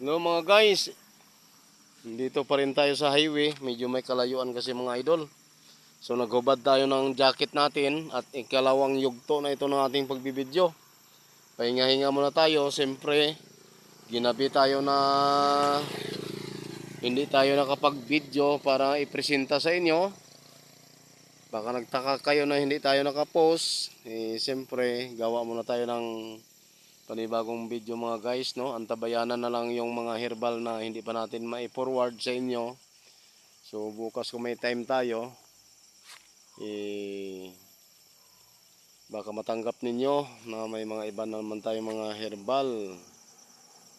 No mga guys, dito pa rin tayo sa highway. Medyo may kalayuan kasi mga idol. So naghubad tayo ng jacket natin at ikalawang yugto na ito ng ating pagbibidyo. Pahinga-hinga muna tayo. Siyempre, ginabi tayo na hindi tayo nakapag-video para ipresenta sa inyo. Baka nagtaka kayo na hindi tayo nakapost. Eh, siyempre, gawa muna tayo ng panibagong video mga guys no? Antabayanan na lang yung mga herbal na hindi pa natin mai-forward sa inyo. So bukas kung may time tayo eh baka matanggap ninyo na may mga iba na naman tayo mga herbal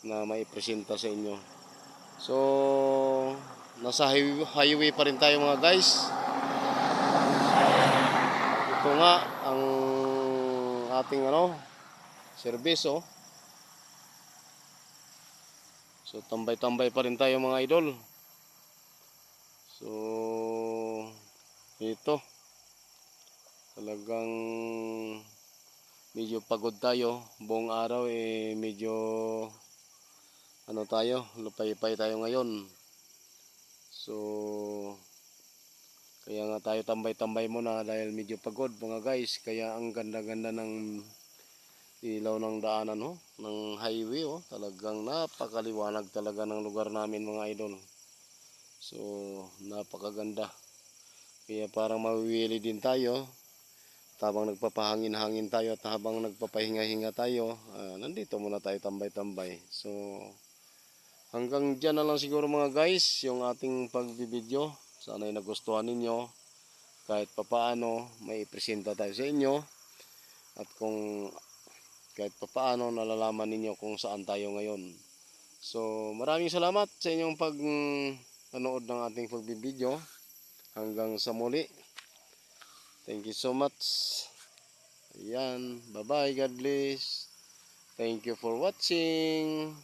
na maipresenta sa inyo. So nasa highway, highway pa rin tayo mga guys. Ito nga ang ating ano serbisyo. So tambay-tambay pa rin tayo mga idol. So ito talagang medyo pagod tayo buong araw eh medyo ano tayo lupay-pay tayo ngayon so kaya nga tayo tambay-tambay muna dahil medyo pagod mga guys kaya ang ganda-ganda ng ilaw ng daanan ho, ng highway oh. Talagang napakaliwanag talaga ng lugar namin mga idol. So, napakaganda. Kaya parang mawiwili din tayo. Habang nagpapahangin-hangin tayo at habang nagpapahinga-hinga tayo, ah, nandito muna tayo tambay-tambay. So, hanggang dyan na lang siguro mga guys, yung ating pagbibideo. Sana ay nagustuhan ninyo. Kahit papaano, may presenta tayo sa inyo. At kung kahit pa paano nalalaman ninyo kung saan tayo ngayon. So maraming salamat sa inyong pag panood ng ating pagbibideo. Hanggang sa muli. Thank you so much. Ayan. Bye bye. God bless. Thank you for watching.